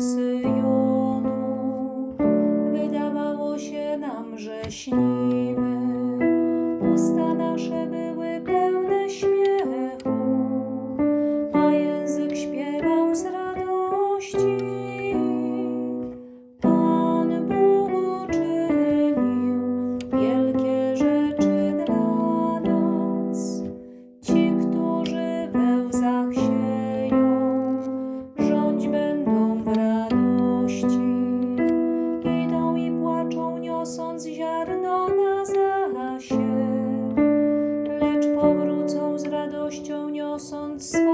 Syjonu. Wydawało się nam, że śni. niosąc ziarno na zasiew, lecz powrócą z radością niosąc swoje